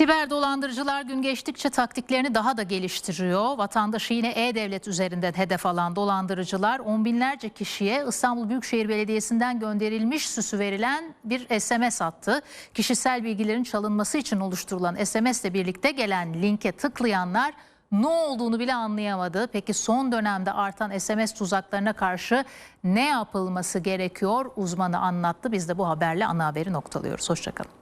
Siber dolandırıcılar gün geçtikçe taktiklerini daha da geliştiriyor. Vatandaşı yine E-Devlet üzerinden hedef alan dolandırıcılar on binlerce kişiye İstanbul Büyükşehir Belediyesi'nden gönderilmiş süsü verilen bir SMS attı. Kişisel bilgilerin çalınması için oluşturulan SMS ile birlikte gelen linke tıklayanlar ne olduğunu bile anlayamadı. Peki son dönemde artan SMS tuzaklarına karşı ne yapılması gerekiyor? Uzmanı anlattı. Biz de bu haberle ana haberi noktalıyoruz. Hoşçakalın.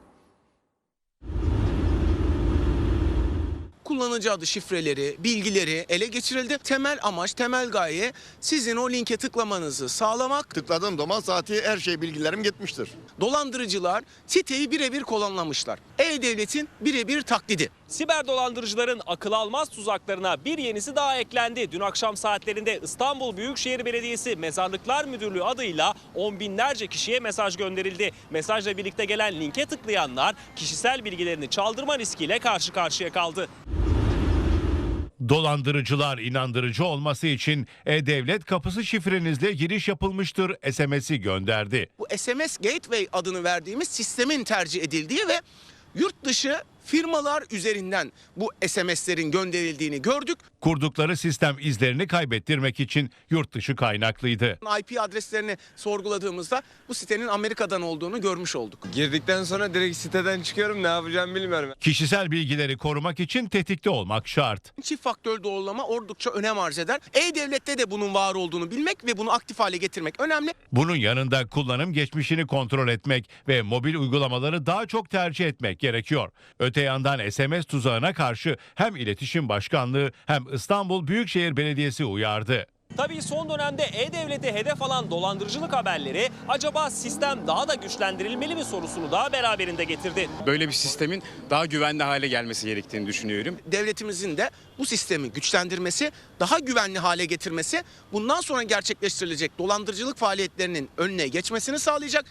Kullanıcı adı şifreleri, bilgileri ele geçirildi. Temel amaç, temel gaye sizin o linke tıklamanızı sağlamak. Tıkladığım zaman zaten her şey bilgilerim gitmiştir. Dolandırıcılar siteyi birebir kullanlamışlar. E-Devlet'in birebir taklidi. Siber dolandırıcıların akıl almaz tuzaklarına bir yenisi daha eklendi. Dün akşam saatlerinde İstanbul Büyükşehir Belediyesi Mezarlıklar Müdürlüğü adıyla on binlerce kişiye mesaj gönderildi. Mesajla birlikte gelen linke tıklayanlar kişisel bilgilerini çaldırma riskiyle karşı karşıya kaldı. Dolandırıcılar inandırıcı olması için e-devlet kapısı şifrenizle giriş yapılmıştır SMS'i gönderdi. Bu SMS Gateway adını verdiğimiz sistemin tercih edildiği ve yurt dışı firmalar üzerinden bu SMS'lerin gönderildiğini gördük. Kurdukları sistem izlerini kaybettirmek için yurt dışı kaynaklıydı. IP adreslerini sorguladığımızda bu sitenin Amerika'dan olduğunu görmüş olduk. Girdikten sonra direkt siteden çıkıyorum ne yapacağımı bilmiyorum. Kişisel bilgileri korumak için tetikte olmak şart. Çift faktör doğrulama oldukça önem arz eder. E-Devlet'te de bunun var olduğunu bilmek ve bunu aktif hale getirmek önemli. Bunun yanında kullanım geçmişini kontrol etmek ve mobil uygulamaları daha çok tercih etmek gerekiyor. Öte yandan SMS tuzağına karşı hem İletişim Başkanlığı hem İstanbul Büyükşehir Belediyesi uyardı. Tabii son dönemde E-Devlet'i hedef alan dolandırıcılık haberleri acaba sistem daha da güçlendirilmeli mi sorusunu da beraberinde getirdi. böyle bir sistemin daha güvenli hale gelmesi gerektiğini düşünüyorum. Devletimizin de bu sistemi güçlendirmesi, daha güvenli hale getirmesi bundan sonra gerçekleştirilecek dolandırıcılık faaliyetlerinin önüne geçmesini sağlayacak.